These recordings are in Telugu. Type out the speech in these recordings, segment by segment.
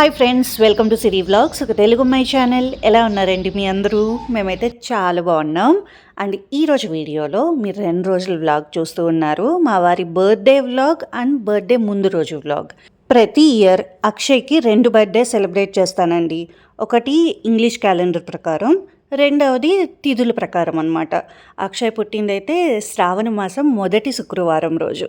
Hi friends welcome to Siri vlogs ఒక తెలుగు మై ఛానల్ ఎలా ఉన్నారండి మీ అందరూ? మేమైతే చాలా బాగున్నాం. అండ్ ఈరోజు వీడియోలో మీరు రెండు రోజుల వ్లాగ్ చూస్తూ ఉన్నారు. మా వారి బర్త్డే వ్లాగ్ అండ్ బర్త్డే ముందు రోజు వ్లాగ్ ప్రతి ఇయర్ అక్షయ్కి రెండు బర్త్డే సెలబ్రేట్ చేస్తానండి. ఒకటి ఇంగ్లీష్ క్యాలెండర్ ప్రకారం రెండవది తిథుల ప్రకారం అనమాట అక్షయ్ పుట్టిందైతే శ్రావణ మాసం మొదటి శుక్రవారం రోజు.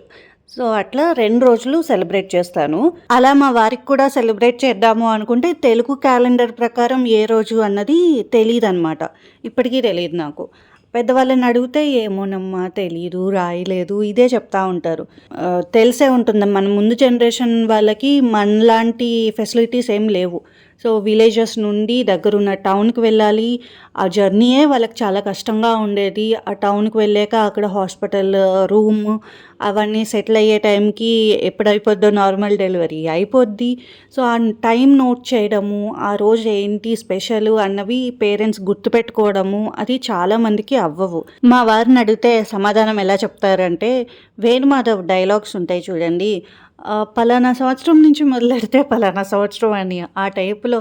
సో అట్లా రెండు రోజులు సెలబ్రేట్ చేస్తాను. అలా మా వారికి కూడా సెలబ్రేట్ చేద్దాము అనుకుంటే తెలుగు క్యాలెండర్ ప్రకారం ఏ రోజు అన్నది తెలియదు అనమాట ఇప్పటికీ తెలియదు నాకు. పెద్దవాళ్ళని అడిగితే ఏమోనమ్మా తెలియదు రాయలేదు ఇదే చెప్తా ఉంటారు. తెలిసే ఉంటుంది. మన ముందు జనరేషన్ వాళ్ళకి మనలాంటి ఫెసిలిటీస్ ఏం లేవు. సో విలేజెస్ నుండి దగ్గరున్న టౌన్కి వెళ్ళాలి. ఆ జర్నీయే వాళ్ళకి చాలా కష్టంగా ఉండేది. ఆ టౌన్కి వెళ్ళాక అక్కడ హాస్పిటల్ రూమ్ అవన్నీ సెటిల్ అయ్యే టైంకి ఎప్పుడైపోద్దో నార్మల్ డెలివరీ అయిపోద్ది. సో ఆ టైం నోట్ చేయడము ఆ రోజు ఏంటి స్పెషల్ అన్నవి పేరెంట్స్ గుర్తుపెట్టుకోవడము అది చాలామందికి అవ్వవు. మా వారిని అడిగితే సమాధానం ఎలా చెప్తారంటే వేణుమాధవ్ డైలాగ్స్ ఉంటాయి చూడండి. పలానా సంవత్సరం నుంచి మొదలెడితే పలానా సంవత్సరం అని ఆ టైపులో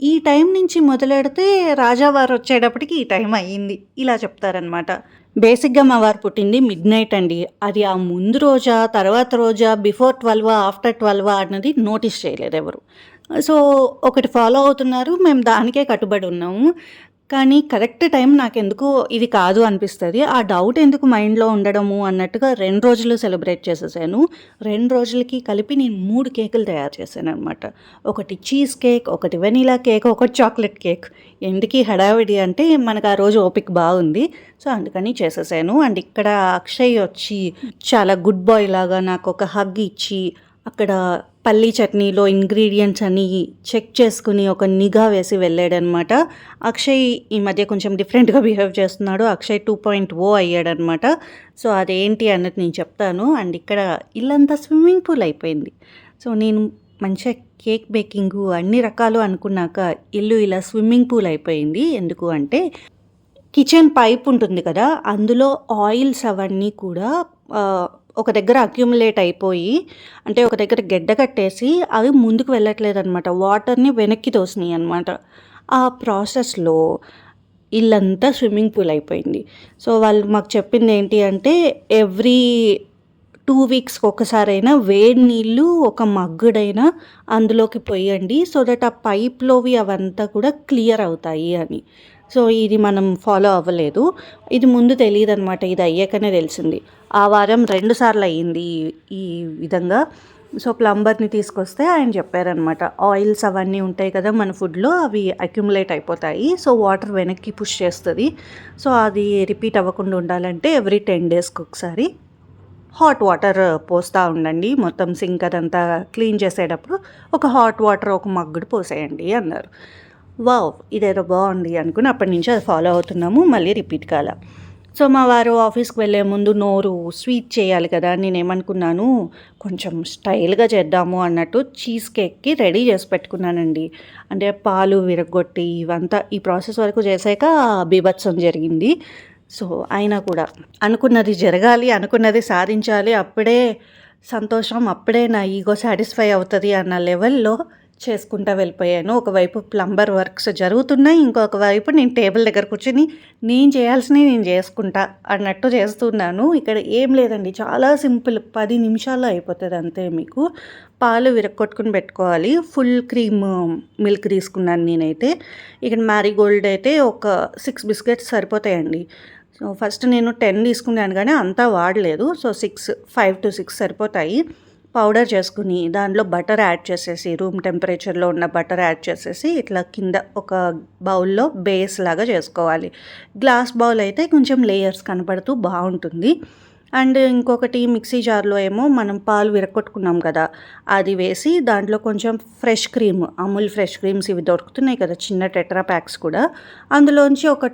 ఈ టైం నుంచి మొదలెడితే రాజావారు వచ్చేటప్పటికి ఈ టైం అయ్యింది. ఇలా చెప్తారనమాట బేసిక్గా మా వారు పుట్టింది మిడ్ నైట్ అండి. అది ఆ ముందు రోజా తర్వాత రోజా బిఫోర్ ట్వెల్వా ఆఫ్టర్ ట్వెల్వా అన్నది నోటీస్ చేయలేదు ఎవరు. సో ఒకటి ఫాలో అవుతున్నారు మేము దానికే కట్టుబడి ఉన్నాము. కానీ కరెక్ట్ టైం నాకెందుకు ఇది కాదు అనిపిస్తుంది. ఆ డౌట్ ఎందుకు మైండ్లో ఉండడము అన్నట్టుగా రెండు రోజులు సెలబ్రేట్ చేసేసాను. రెండు రోజులకి కలిపి నేను మూడు కేకులు తయారు చేశాను అనమాట ఒకటి చీజ్ కేక్ ఒకటి వెనీలా కేక్ ఒకటి చాక్లెట్ కేక్. ఎందుకు హడావిడి అంటే మనకు ఆ రోజు ఓపిక బాగుంది. సో అందుకని చేసేసాను. అండ్ ఇక్కడ అక్షయ్ వచ్చి చాలా గుడ్ బాయ్ లాగా నాకు ఒక హగ్ ఇచ్చి అక్కడ పల్లీ చట్నీలో ఇంగ్రీడియంట్స్ అన్ని చెక్ చేసుకుని ఒక నిఘా వేసి వెళ్ళాడనమాట. అక్షయ్ ఈ మధ్య కొంచెం డిఫరెంట్గా బిహేవ్ చేస్తున్నాడు. అక్షయ్ టూ పాయింట్ ఓ అయ్యాడనమాట. సో అదేంటి అన్నది నేను చెప్తాను. అండ్ ఇక్కడ ఇల్లంతా స్విమ్మింగ్ పూల్ అయిపోయింది. సో నేను మంచిగా కేక్ బేకింగ్ అన్ని రకాలు అనుకున్నాక ఇల్లు ఇలా స్విమ్మింగ్ పూల్ అయిపోయింది. ఎందుకు అంటే కిచెన్ పైప్ ఉంటుంది కదా అందులో ఆయిల్స్ అవన్నీ కూడా ఒక దగ్గర అక్యుములేట్ అయిపోయి అంటే ఒక దగ్గర గెడ్డ కట్టేసి అవి ముందుకు వెళ్ళట్లేదు అనమాట వాటర్ని వెనక్కి తోసినాయి అనమాట ఆ ప్రాసెస్లో ఇల్లంతా స్విమ్మింగ్ పూల్ అయిపోయింది. సో వాళ్ళు మాకు చెప్పింది ఏంటి అంటే ఎవ్రీ టూ వీక్స్కి ఒకసారైనా వేడి నీళ్ళు ఒక మగ్గుడైనా అందులోకి పోయండి సో దట్ ఆ పైప్లోవి అవంతా కూడా క్లియర్ అవుతాయి అని. సో ఇది మనం ఫాలో అవ్వలేదు. ఇది ముందు తెలియదు అనమాట ఇది అయ్యాకనే తెలిసింది. ఆ వారం రెండు సార్లు అయ్యింది ఈ- ఈ విధంగా. సో ప్లంబర్ని తీసుకొస్తే ఆయన చెప్పారనమాట ఆయిల్స్ అవన్నీ ఉంటాయి కదా మన ఫుడ్లో అవి అక్యుములేట్ అయిపోతాయి. సో వాటర్ వెనక్కి పుష్ చేస్తుంది. సో అది రిపీట్ అవ్వకుండా ఉండాలంటే ఎవ్రీ టెన్ డేస్కి ఒకసారి హాట్ వాటర్ పోస్తూ ఉండండి. మొత్తం సింక్ అదంతా క్లీన్ చేసేటప్పుడు ఒక హాట్ వాటర్ ఒక మగ్గుడు పోసేయండి అన్నారు. వావ్ ఇదేదో బాగుంది అనుకుని అప్పటి నుంచి అది ఫాలో అవుతున్నాము మళ్ళీ రిపీట్ కాల. సో మా వారు ఆఫీస్కి వెళ్ళే ముందు నోరు స్వీట్ చేయాలి కదా నేను ఏమనుకున్నాను కొంచెం స్టైల్గా చేద్దాము అన్నట్టు చీజ్ కేక్కి రెడీ చేసి పెట్టుకున్నానండి. అంటే పాలు విరగొట్టి ఇవంతా ఈ ప్రాసెస్ వరకు చేశాక బీభత్సం జరిగింది. సో అయినా కూడా అనుకున్నది జరగాలి అనుకున్నది సాధించాలి అప్పుడే సంతోషం అప్పుడే నా ఈగో సాటిస్ఫై అవుతుంది అన్న లెవెల్లో చేసుకుంటా వెళ్ళిపోయాను. ఒకవైపు ప్లంబర్ వర్క్స్ జరుగుతున్నాయి ఇంకొక వైపు నేను టేబుల్ దగ్గర కూర్చొని నేను చేయాల్సినవి నేను చేసుకుంటా అన్నట్టు చేస్తున్నాను. ఇక్కడ ఏం లేదండి చాలా సింపుల్ పది నిమిషాల్లో అయిపోతుంది అంతే మీకు. పాలు విరక్కొట్టుకుని పెట్టుకోవాలి. ఫుల్ క్రీమ్ మిల్క్ తీసుకున్నాను నేనైతే. ఇక్కడ మ్యారీగోల్డ్ అయితే ఒక సిక్స్ బిస్కెట్స్ సరిపోతాయండి. సో ఫస్ట్ నేను టెన్ తీసుకున్నాను కానీ అంతా వాడలేదు. So six five to six సరిపోతాయి. పౌడర్ చేసుకుని దాంట్లో బటర్ యాడ్ చేసేసి రూమ్ టెంపరేచర్లో ఉన్న బటర్ యాడ్ చేసేసి ఇట్లా కింద ఒక బౌల్లో బేస్ లాగా చేసుకోవాలి. గ్లాస్ బౌల్ అయితే కొంచెం లేయర్స్ కనపడుతూ బాగుంటుంది. అండ్ ఇంకొకటి మిక్సీ జార్లో ఏమో మనం పాలు విరగొట్టుకున్నాం కదా అది వేసి దాంట్లో కొంచెం fresh cream Amul fresh creams ఇవి దొరుకుతున్నాయి కదా చిన్న టెట్రా ప్యాక్స్ కూడా. అందులోంచి ఒక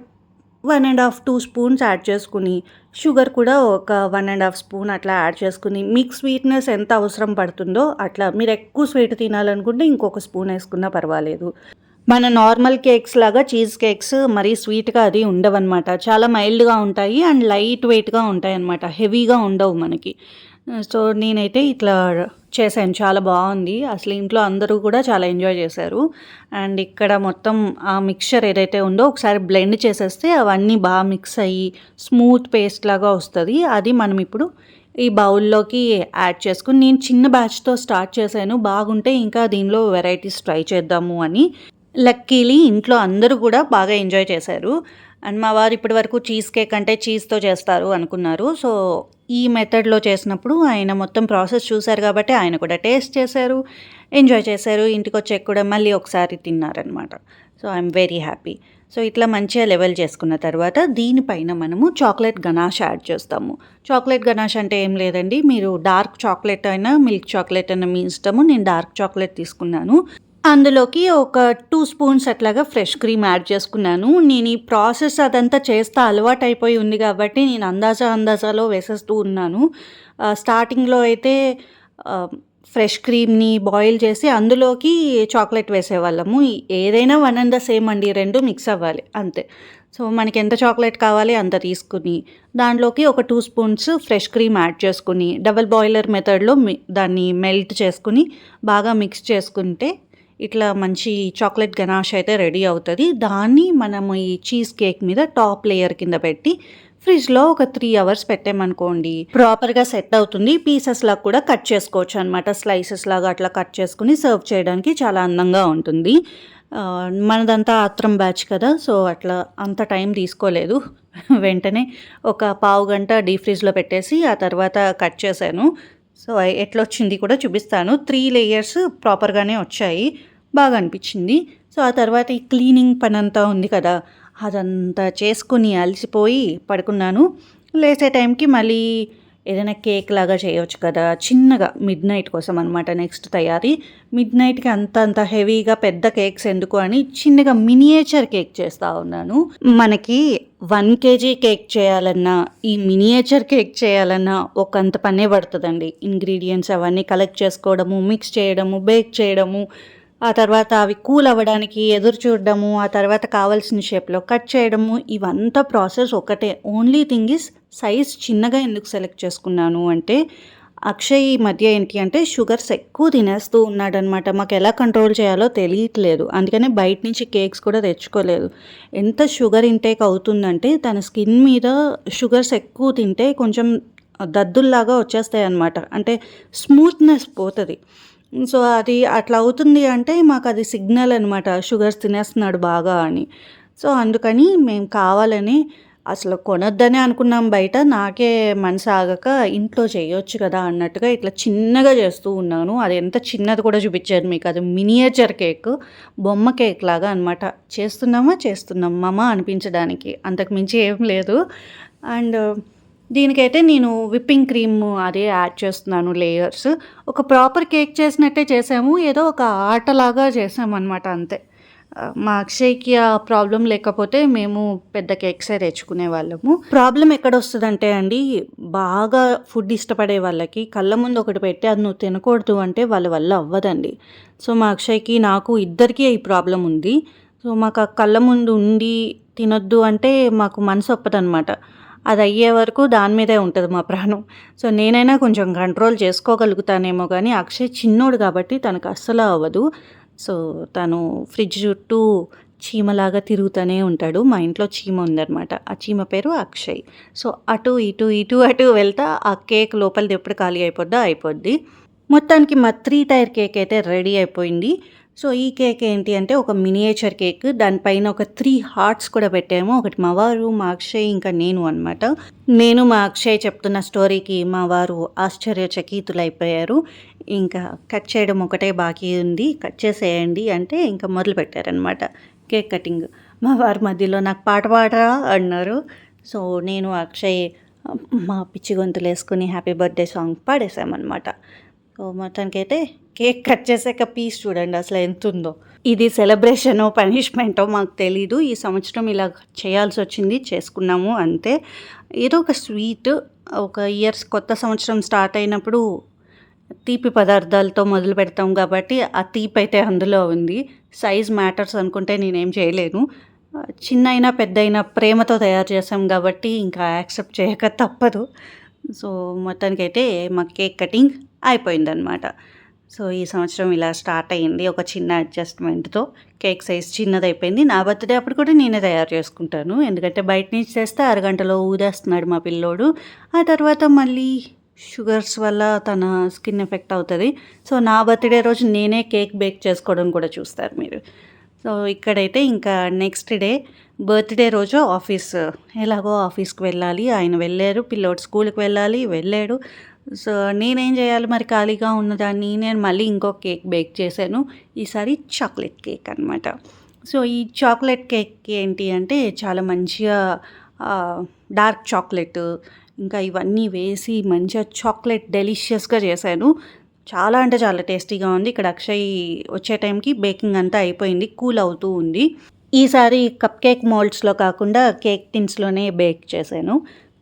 one and half two spoons add చేసుకుని షుగర్ కూడా ఒక వన్ అండ్ హాఫ్ స్పూన్ అట్లా యాడ్ చేసుకుని మీకు స్వీట్నెస్ ఎంత అవసరం పడుతుందో అట్లా మీరు ఎక్కువ స్వీట్ తినాలనుకుంటే ఇంకొక స్పూన్ వేసుకున్నా పర్వాలేదు. మన నార్మల్ కేక్స్ లాగా చీజ్ కేక్స్ మరీ స్వీట్గా అది ఉండవన్నమాట. చాలా మైల్డ్గా ఉంటాయి అండ్ లైట్ వెయిట్గా ఉంటాయి అన్నమాట హెవీగా ఉండవు మనకి. సో నేనైతే ఇట్లా చేశాను. చాలా బాగుంది. అసలు ఇంట్లో అందరూ కూడా చాలా ఎంజాయ్ చేశారు. అండ్ ఇక్కడ మొత్తం ఆ మిక్చర్ ఏదైతే ఉందో ఒకసారి బ్లెండ్ చేసేస్తే అవన్నీ బాగా మిక్స్ అయ్యి స్మూత్ పేస్ట్ లాగా వస్తుంది. అది మనం ఇప్పుడు ఈ బౌల్లోకి యాడ్ చేసుకుని నేను చిన్న బ్యాచ్తో స్టార్ట్ చేశాను. బాగుంటే ఇంకా దీనిలో వెరైటీస్ ట్రై చేద్దాము అని. లక్కీలీ ఇంట్లో అందరూ కూడా బాగా ఎంజాయ్ చేశారు. అండ్ మా వారు ఇప్పటి వరకు చీజ్ కేక్ అంటే చీజ్తో చేస్తారు అనుకున్నారు. సో ఈ మెథడ్లో చేసినప్పుడు ఆయన మొత్తం ప్రాసెస్ చూశారు కాబట్టి ఆయన కూడా టేస్ట్ చేశారు ఎంజాయ్ చేశారు. ఇంటికి వచ్చాక కూడా మళ్ళీ ఒకసారి తిన్నారనమాట. So I'm very happy. So ఇట్లా మంచిగా లెవెల్ చేసుకున్న తర్వాత దీనిపైన మనము చాక్లెట్ గనాష్ యాడ్ చేస్తాము. చాక్లెట్ గనాష్ అంటే ఏం లేదండి. మీరు డార్క్ చాక్లెట్ అయినా మిల్క్ చాక్లెట్ అయినా మీ ఇష్టము. నేను డార్క్ చాక్లెట్ తీసుకున్నాను. అందులోకి ఒక టూ స్పూన్స్ అట్లాగా ఫ్రెష్ క్రీమ్ యాడ్ చేసుకున్నాను. నేను ఈ ప్రాసెస్ అదంతా చేస్తా అలవాటు అయిపోయి ఉంది కాబట్టి నేను అందాజా అందాజాలో వేసేస్తూ ఉన్నాను. స్టార్టింగ్లో అయితే ఫ్రెష్ క్రీమ్ని బాయిల్ చేసి అందులోకి చాక్లెట్ వేసేవాళ్ళము. ఏదైనా వన్ అండ్ ద సేమ్ అండి రెండు మిక్స్ అవ్వాలి అంతే. సో మనకి ఎంత చాక్లెట్ కావాలి అంత తీసుకుని దాంట్లోకి ఒక two spoons fresh cream add చేసుకుని డబల్ బాయిలర్ మెథడ్లో దాన్ని మెల్ట్ చేసుకుని బాగా మిక్స్ చేసుకుంటే ఇట్లా మంచి చాక్లెట్ గనాష్ అయితే రెడీ అవుతుంది. దాన్ని మనము ఈ చీజ్ కేక్ మీద టాప్ లేయర్ కింద పెట్టి ఫ్రిడ్జ్లో ఒక త్రీ అవర్స్ పెట్టామనుకోండి ప్రాపర్గా సెట్ అవుతుంది. పీసెస్ లాగా కూడా కట్ చేసుకోవచ్చు అనమాట స్లైసెస్ లాగా అట్లా కట్ చేసుకుని సర్వ్ చేయడానికి చాలా అందంగా ఉంటుంది. మనదంతా ఆత్రం బ్యాచ్ కదా సో అట్లా అంత టైం తీసుకోలేదు. వెంటనే ఒక పావు గంట డీప్ ఫ్రిడ్జ్లో పెట్టేసి ఆ తర్వాత కట్ చేశాను. సో ఎట్లొచ్చింది కూడా చూపిస్తాను. త్రీ లేయర్స్ ప్రాపర్గానే వచ్చాయి. బాగా అనిపించింది సో ఆ తర్వాత ఈ క్లీనింగ్ పని అంతా ఉంది కదా. అదంతా చేసుకుని అలసిపోయి పడుకున్నాను. లేసే టైంకి మళ్ళీ ఏదైనా కేక్ లాగా చేయవచ్చు కదా. చిన్నగా మిడ్ నైట్ కోసం అనమాట నెక్స్ట్ తయారీ. మిడ్ నైట్కి అంత అంత హెవీగా పెద్ద కేక్స్ ఎందుకు అని చిన్నగా మినియేచర్ కేక్ చేస్తూ ఉన్నాను. మనకి వన్ కేజీ కేక్ చేయాలన్నా ఈ మినియేచర్ కేక్ చేయాలన్నా ఒక అంత పనే పడుతుందండి. ఇంగ్రీడియంట్స్ అవన్నీ కలెక్ట్ చేసుకోవడము మిక్స్ చేయడము బేక్ చేయడము ఆ తర్వాత అవి కూల్ అవ్వడానికి ఎదురు చూడడము ఆ తర్వాత కావాల్సిన షేప్లో కట్ చేయడము ఇవంతా ప్రాసెస్ ఒకటే. ఓన్లీ థింగ్ ఇస్ సైజ్ చిన్నగా ఎందుకు సెలెక్ట్ చేసుకున్నాను అంటే అక్షయ్ ఈ మధ్య ఏంటి అంటే షుగర్స్ ఎక్కువ తినేస్తూ ఉన్నాడనమాట. మాకు ఎలా కంట్రోల్ చేయాలో తెలియట్లేదు. అందుకనే బయట నుంచి కేక్స్ కూడా తెచ్చుకోలేదు. ఎంత షుగర్ ఇంటేక్ అవుతుందంటే తన స్కిన్ మీద షుగర్స్ ఎక్కువ తింటే కొంచెం దద్దుల్లాగా వచ్చేస్తాయి అనమాట అంటే స్మూత్నెస్ పోతుంది. సో అది అట్లా అవుతుంది అంటే మాకు అది సిగ్నల్ అనమాట షుగర్స్ తినేస్తున్నాడు బాగా అని. సో అందుకని మేము కావాలని అసలు కొనొద్దనే అనుకున్నాం బయట. నాకే మనసు ఆగక ఇంట్లో చేయొచ్చు కదా అన్నట్టుగా ఇట్లా చిన్నగా చేస్తూ ఉన్నాను. అది ఎంత చిన్నది కూడా చూపించారు మీకు. అది మినియేచర్ కేక్ బొమ్మ కేక్ లాగా అనమాట చేస్తున్నామా చేస్తున్నాం మమ అనిపించడానికి. అంతకు మించి ఏం లేదు. అండ్ దీనికైతే నేను విప్పింగ్ క్రీమ్ అదే యాడ్ చేస్తున్నాను లేయర్స్. ఒక ప్రాపర్ కేక్ చేసినట్టే చేసాము ఏదో ఒక ఆటలాగా చేసామన్నమాట అంతే. మా అక్షయ్కి ఆ ప్రాబ్లం లేకపోతే మేము పెద్ద కేక్సే తెచ్చుకునే వాళ్ళము. ప్రాబ్లం ఎక్కడ వస్తుందంటే అండి బాగా ఫుడ్ ఇష్టపడే వాళ్ళకి కళ్ళ ముందు ఒకటి పెట్టి అది నువ్వు తినకూడదు అంటే వాళ్ళ వల్ల అవ్వదండి. సో మా అక్షయ్కి నాకు ఇద్దరికీ ఈ ప్రాబ్లం ఉంది. సో మాకు ఆ కళ్ళ ముందు ఉండి తినొద్దు అంటే మాకు మనసు ఒప్పదనమాట అది అయ్యే వరకు దాని మీదే ఉంటుంది మా ప్రాణం. సో నేనైనా కొంచెం కంట్రోల్ చేసుకోగలుగుతానేమో కానీ అక్షయ్ చిన్నోడు కాబట్టి తనకు అస్సలు అవ్వదు. సో తను ఫ్రిడ్జ్ చుట్టూ చీమలాగా తిరుగుతూనే ఉంటాడు. మా ఇంట్లో చీమ ఉందన్నమాట. ఆ చీమ పేరు అక్షయ్. సో అటు ఇటు ఇటు అటు వెళ్తా ఆ కేక్ లోపలిది ఎప్పుడు ఖాళీ అయిపోద్దా? అయిపోద్ది. మొత్తానికి మా త్రీ టైర్ కేక్ అయితే రెడీ అయిపోయింది. సో ఈ కేక్ ఏంటి అంటే ఒక మినియేచర్ కేక్. దానిపైన ఒక త్రీ హార్ట్స్ కూడా పెట్టాము. ఒకటి మా వారు మా అక్షయ్ ఇంకా నేను అనమాట నేను మా అక్షయ్ చెప్తున్న స్టోరీకి మా వారు ఆశ్చర్యచకితులైపోయారు. ఇంకా కట్ చేయడం ఒకటే బాకీ ఉంది. కట్ చేసేయండి అంటే ఇంకా మొదలు పెట్టారనమాట కేక్ కటింగ్. మా వారి మధ్యలో నాకు పాట పాడరా అన్నారు. సో నేను అక్షయ్ మా పిచ్చి గొంతులు వేసుకుని హ్యాపీ బర్త్డే సాంగ్ పాడేసామన్నమాట సో మొత్తానికైతే కేక్ కట్ చేసాక పీస్ చూడండి అసలు ఎంత ఉందో ఇది సెలబ్రేషనో పనిష్మెంటో మాకు తెలీదు. ఈ సంవత్సరం ఇలా చేయాల్సి వచ్చింది చేసుకున్నాము అంతే. ఏదో ఒక స్వీట్ ఒక ఇయర్స్ కొత్త సంవత్సరం స్టార్ట్ అయినప్పుడు తీపి పదార్థాలతో మొదలు పెడతాం కాబట్టి ఆ తీపి అయితే అందులో ఉంది. సైజ్ మ్యాటర్స్ అనుకుంటే నేనేం చేయలేను. చిన్న అయినా పెద్ద అయినా ప్రేమతో తయారు చేసాం కాబట్టి ఇంకా యాక్సెప్ట్ చేయక తప్పదు. సో మొత్తానికైతే మా కేక్ కటింగ్ అయిపోయిందనమాట సో ఈ సంవత్సరం ఇలా స్టార్ట్ అయ్యింది ఒక చిన్న అడ్జస్ట్మెంట్తో. కేక్ సైజ్ చిన్నది అయిపోయింది నా బర్త్డే అప్పుడు కూడా నేనే తయారు చేసుకుంటాను. ఎందుకంటే బయట నుంచి తెస్తే అరగంటలో ఊదేస్తున్నాడు మా పిల్లోడు. ఆ తర్వాత మళ్ళీ షుగర్స్ వల్ల తన స్కిన్ ఎఫెక్ట్ అవుతుంది. సో నా బర్త్డే రోజు నేనే కేక్ బేక్ చేసుకోవడం కూడా చూస్తారు మీరు. సో ఇక్కడైతే ఇంకా నెక్స్ట్ డే బర్త్డే రోజు ఆఫీస్ ఎలాగో ఆఫీస్కి వెళ్ళాలి. ఆయన వెళ్ళారు పిల్లోడు స్కూల్కి వెళ్ళాలి వెళ్ళాడు. సో నేనేం చేయాలి? మరి ఖాళీగా ఉన్నదాన్ని నేను మళ్ళీ ఇంకో కేక్ బేక్ చేశాను. ఈసారి చాక్లెట్ కేక్ అనమాట సో ఈ చాక్లెట్ కేక్ ఏంటి అంటే చాలా మంచిగా డార్క్ చాక్లెట్ ఇంకా ఇవన్నీ వేసి మంచిగా చాక్లెట్ డెలిషియస్గా చేశాను. చాలా అంటే చాలా టేస్టీగా ఉంది. ఇక్కడ అక్షయ్ వచ్చే టైంకి బేకింగ్ అంతా అయిపోయింది కూల్ అవుతూ ఉంది. ఈసారి కప్ కేక్ మోల్డ్స్లో కాకుండా కేక్ టిన్స్లోనే బేక్ చేశాను.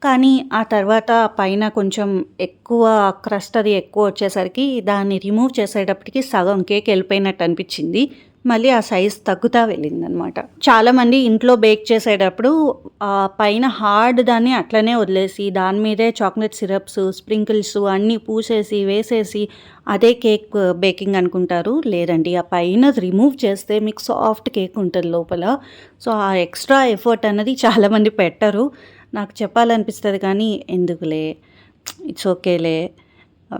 కానీ ఆ తర్వాత పైన కొంచెం ఎక్కువ క్రస్ట్ అది ఎక్కువ వచ్చేసరికి దాన్ని రిమూవ్ చేసేటప్పటికి సగం కేక్ వెళ్ళిపోయినట్టు అనిపించింది. మళ్ళీ ఆ సైజ్ తగ్గుతా వెళ్ళిందనమాట చాలామంది ఇంట్లో బేక్ చేసేటప్పుడు పైన హార్డ్ దాన్ని అట్లనే వదిలేసి దాని మీదే చాక్లెట్ సిరప్స్ స్ప్రింకిల్స్ అన్నీ పూసేసి వేసేసి అదే కేక్ బేకింగ్ అనుకుంటారు. లేదండి ఆ పైన రిమూవ్ చేస్తే మీకు సాఫ్ట్ కేక్ ఉంటుంది లోపల. సో ఆ ఎక్స్ట్రా ఎఫర్ట్ అన్నది చాలామంది పెట్టరు. నాకు చెప్పాలనిపిస్తుంది కానీ ఎందుకులే? ఇట్స్ ఓకేలే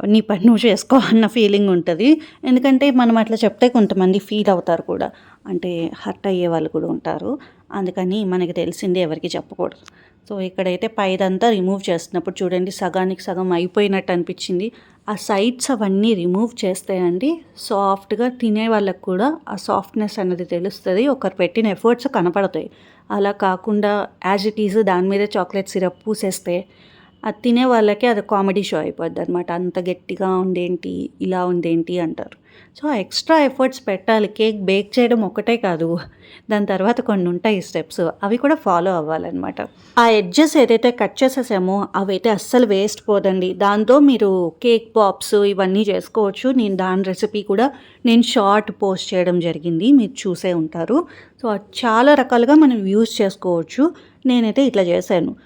నీ పని నువ్వు చేసుకో అన్న ఫీలింగ్ ఉంటుంది. ఎందుకంటే మనం అట్లా చెప్తే కొంతమంది ఫీల్ అవుతారు కూడా. అంటే హర్ట్ అయ్యే వాళ్ళు కూడా ఉంటారు. అందుకని మనకి తెలిసింది ఎవరికి చెప్పకూడదు. సో ఇక్కడైతే పైదంతా రిమూవ్ చేస్తున్నప్పుడు చూడండి సగానికి సగం అయిపోయినట్టు అనిపించింది. ఆ సైడ్స్ అవన్నీ రిమూవ్ చేస్తే అండి సాఫ్ట్గా తినే వాళ్ళకు కూడా ఆ సాఫ్ట్నెస్ అనేది తెలుస్తుంది. ఒకరు పెట్టిన ఎఫర్ట్స్ కనపడతాయి. అలా కాకుండా యాజ్ ఇట్ ఈజ్ దాని మీద చాక్లెట్ సిరప్ పూసేస్తే అది తినే వాళ్ళకి అది కామెడీ షో అయిపోద్ది అనమాట అంత గట్టిగా ఉండేంటి ఇలా ఉందేంటి అంటారు. సో ఎక్స్ట్రా ఎఫర్ట్స్ పెట్టాలి. కేక్ బేక్ చేయడం ఒకటే కాదు. దాని తర్వాత కొన్ని ఉంటాయి స్టెప్స్. అవి కూడా ఫాలో అవ్వాలన్నమాట. ఆ ఎడ్జెస్ ఏదైతే కట్ చేసేసామో అవైతే అస్సలు వేస్ట్ పోదండి. దాంతో మీరు కేక్ పాప్స్ ఇవన్నీ చేసుకోవచ్చు. నేను దాని రెసిపీ కూడా నేను షార్ట్ పోస్ట్ చేయడం జరిగింది. మీరు చూసే ఉంటారు. సో చాలా రకాలుగా మనం యూస్ చేసుకోవచ్చు. నేనైతే ఇట్లా చేశాను.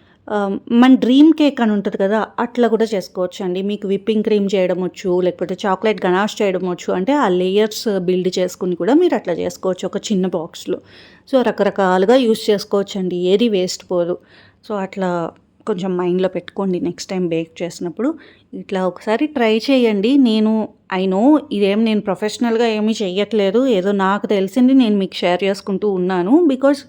మన డ్రీమ్ కేక్ అని ఉంటుంది కదా అట్లా కూడా చేసుకోవచ్చు అండి మీకు విప్పింగ్ క్రీమ్ చేయడం వచ్చు లేకపోతే చాక్లెట్ గనాష్ చేయడం వచ్చు అంటే ఆ లేయర్స్ బిల్డ్ చేసుకుని కూడా మీరు అట్లా చేసుకోవచ్చు ఒక చిన్న బాక్స్లో సో రకరకాలుగా యూస్ చేసుకోవచ్చు అండి ఏది వేస్ట్ పోదు. సో అట్లా కొంచెం మైండ్లో పెట్టుకోండి నెక్స్ట్ టైం బేక్ చేసినప్పుడు. ఇట్లా ఒకసారి ట్రై చేయండి. నేను ఐ నో ఇదేం నేను ప్రొఫెషనల్గా ఏమీ చెయ్యట్లేదు. ఏదో నాకు తెలిసింది నేను మీకు షేర్ చేసుకుంటూ ఉన్నాను. బికాజ్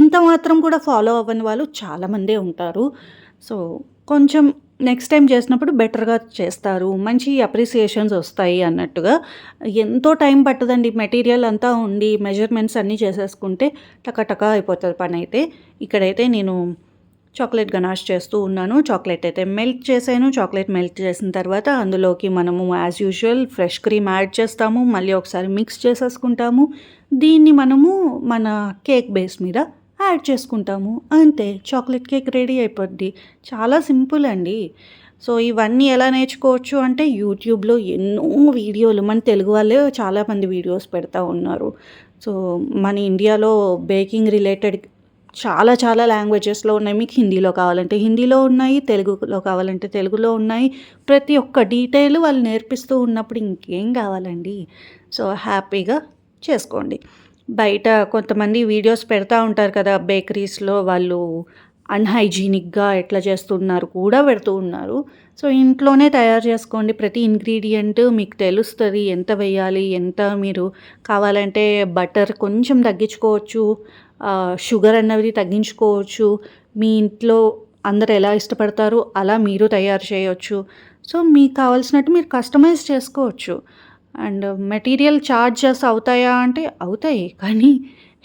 ఇంత మాత్రం కూడా ఫాలో అవ్వని వాళ్ళు చాలామందే ఉంటారు. సో కొంచెం నెక్స్ట్ టైం చేసినప్పుడు బెటర్గా చేస్తారు. మంచి అప్రిసియేషన్స్ వస్తాయి అన్నట్టుగా. ఎంతో టైం పట్టదండి. మెటీరియల్ అంతా ఉండి మెజర్మెంట్స్ అన్నీ చేసేసుకుంటే టక అయిపోతుంది పని అయితే ఇక్కడైతే నేను చాక్లెట్ గనాష్ చేస్తూ ఉన్నాను. చాక్లెట్ అయితే మెల్ట్ చేశాను. చాక్లెట్ మెల్ట్ చేసిన తర్వాత అందులోకి మనము as usual fresh cream add చేస్తాము. మళ్ళీ ఒకసారి మిక్స్ చేసేసుకుంటాము. దీన్ని మనము మన కేక్ బేస్ మీద యాడ్ చేసుకుంటాము. అంతే చాక్లెట్ కేక్ రెడీ అయిపోద్ది. చాలా సింపుల్ అండి. సో ఇవన్నీ ఎలా నేర్చుకోవచ్చు అంటే యూట్యూబ్లో ఎన్నో వీడియోలు మన తెలుగు వాళ్ళే చాలామంది వీడియోస్ పెడతా ఉన్నారు. సో మన ఇండియాలో బేకింగ్ రిలేటెడ్ చాలా చాలా లాంగ్వేజెస్లో ఉన్నాయి. మీకు హిందీలో కావాలంటే హిందీలో ఉన్నాయి తెలుగులో కావాలంటే తెలుగులో ఉన్నాయి. ప్రతి ఒక్క డీటెయిల్ వాళ్ళు నేర్పిస్తూ ఉన్నప్పుడు ఇంకేం కావాలండి? సో హ్యాపీగా చేసుకోండి. బయట కొంతమంది వీడియోస్ పెడతా ఉంటారు కదా బేకరీస్లో వాళ్ళు అన్హైజీనిక్గా ఎట్లా చేస్తున్నారు కూడా పెడుతూ ఉన్నారు. సో ఇంట్లోనే తయారు చేసుకోండి. ప్రతి ఇంగ్రీడియంట్ మీకు తెలుస్తుంది. ఎంత వేయాలి ఎంత మీరు కావాలంటే బటర్ కొంచెం తగ్గించుకోవచ్చు. షుగర్ అన్నవి తగ్గించుకోవచ్చు. మీ ఇంట్లో అందరు ఎలా ఇష్టపడతారో అలా మీరు తయారు చేయవచ్చు సో మీకు కావాల్సినట్టు మీరు కస్టమైజ్ చేసుకోవచ్చు. అండ్ మెటీరియల్ చార్జెస్ అవుతాయా అంటే అవుతాయి. కానీ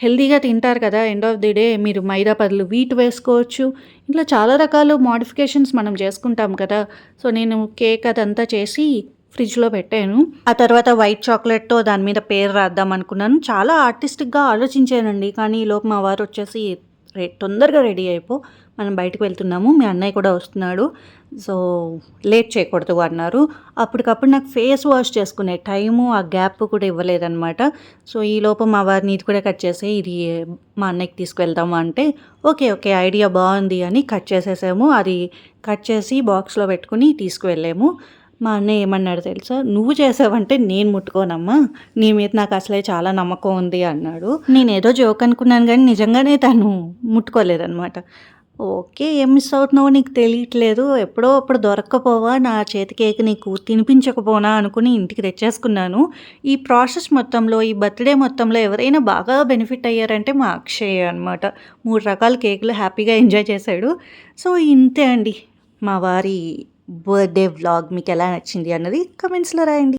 హెల్తీగా తింటారు కదా ఎండ్ ఆఫ్ ది డే మీరు మైదా పదులు వీట్ వేసుకోవచ్చు. ఇట్లా చాలా రకాల మోడిఫికేషన్స్ మనం చేసుకుంటాం కదా. సో నేను కేక్ అదంతా చేసి ఫ్రిడ్జ్లో పెట్టాను. ఆ తర్వాత వైట్ చాక్లెట్తో దాని మీద పేరు రాద్దాం అనుకున్నాను. చాలా ఆర్టిస్టిక్గా ఆలోచించానండి. కానీ ఈలోపు మా వారు వచ్చేసి రే తొందరగా రెడీ అయిపో. మనం బయటకు వెళ్తున్నాము. మీ అన్నయ్య కూడా వస్తున్నాడు. సో లేట్ చేయకూడదు అన్నారు. అప్పటికప్పుడు నాకు ఫేస్ వాష్ చేసుకునే టైము ఆ గ్యాప్ కూడా ఇవ్వలేదన్నమాట. సో ఈ లోపు మా వారిని ఇది కూడా కట్ చేసి ఇది మా అన్నయ్యకి తీసుకువెళ్దాము అంటే ఓకే ఓకే ఐడియా బాగుంది అని కట్ చేసేసాము. అది కట్ చేసి బాక్స్లో పెట్టుకుని తీసుకువెళ్ళాము. మా అన్నయ్య ఏమన్నాడు తెలుసా? నువ్వు చేసావంటే నేను ముట్టుకోనమ్మా. నీ మీద నాకు అసలే చాలా నమ్మకం ఉంది అన్నాడు. నేను ఏదో జోక్ అనుకున్నాను కానీ నిజంగానే తను ముట్టుకోలేదన్నమాట. ఓకే ఏం మిస్ అవుతున్నావో నీకు తెలియట్లేదు. ఎప్పుడో అప్పుడు దొరక్కపోవా? నా చేతి కేక్ నీకు తినిపించకపోనా? అనుకుని ఇంటికి తెచ్చేసుకున్నాను. ఈ ప్రాసెస్ మొత్తంలో ఈ బర్త్డే మొత్తంలో ఎవరైనా బాగా బెనిఫిట్ అయ్యారంటే మా అక్షయ్ అనమాట మూడు రకాల కేకులు హ్యాపీగా ఎంజాయ్ చేశాడు. సో ఇంతే అండి. మా వారి బర్త్డే వ్లాగ్ మీకు ఎలా నచ్చింది అన్నది కమెంట్స్లో రాయండి.